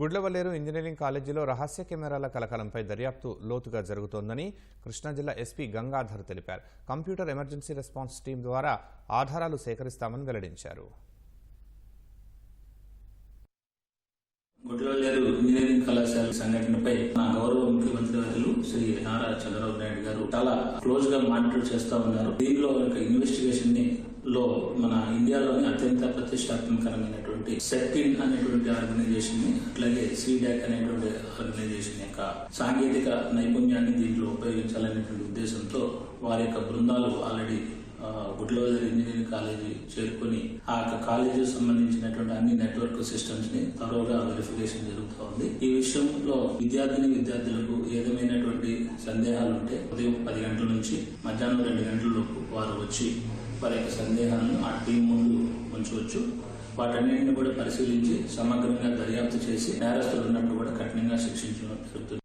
Gudlavalleru engineering కాలేజీలో రహస్య కెమెరాల కలకలంపై దర్యాప్తు లోతుగా జరుగుతోందని కృష్ణా జిల్లా ఎస్పీ గంగాధర్ తెలిపారు. కంప్యూటర్ ఎమర్జెన్సీ రెస్పాన్స్ టీం ద్వారా ఆధారాలు సేకరిస్తామని వెల్లడించారు. గుడ్లవల్లేరు ఇంజనీరింగ్ కళాశాల సంఘటనపై నా గౌరవ ముఖ్యమంత్రి వర్యులు శ్రీ నారా చంద్రబాబు నాయుడు గారు చాలా క్లోజ్గా మానిటర్ చేస్తా ఉన్నారు. దీనిలో ఇన్వెస్టిగేషన్ ఇండియాలోని అత్యంత ప్రతిష్టాత్మకరమైనటువంటి సెట్టిన్ అనేటువంటి ఆర్గనైజేషన్ని అట్లాగే సీడాక్ అనేటువంటి ఆర్గనైజేషన్ యొక్క సాంకేతిక నైపుణ్యాన్ని దీంట్లో ఉపయోగించాలనేటువంటి ఉద్దేశంతో వారి యొక్క బృందాలు ఆల్రెడీ గుడ్లోజర్ ఇంజనీరింగ్ కాలేజీ చేరుకుని ఆ యొక్క కాలేజీ సంబంధించినటువంటి అన్ని నెట్వర్క్ సిస్టమ్స్ని తరోగా వెరిఫికేషన్ జరుగుతూ ఉంది. ఈ విషయంలో విద్యార్థిని విద్యార్థులకు ఏదైనటువంటి సందేహాలు ఉంటే ఉదయం పది గంటల నుంచి మధ్యాహ్నం రెండు గంటల లోపు వారు వచ్చి వారి యొక్క సందేహాలను ఆ టీం ముందు ఉంచవచ్చు. వాటన్నింటిని కూడా పరిశీలించి సమగ్రంగా దర్యాప్తు చేసి నేరస్తులు ఉన్నప్పుడు కూడా కఠినంగా శిక్షించడం జరుగుతుంది.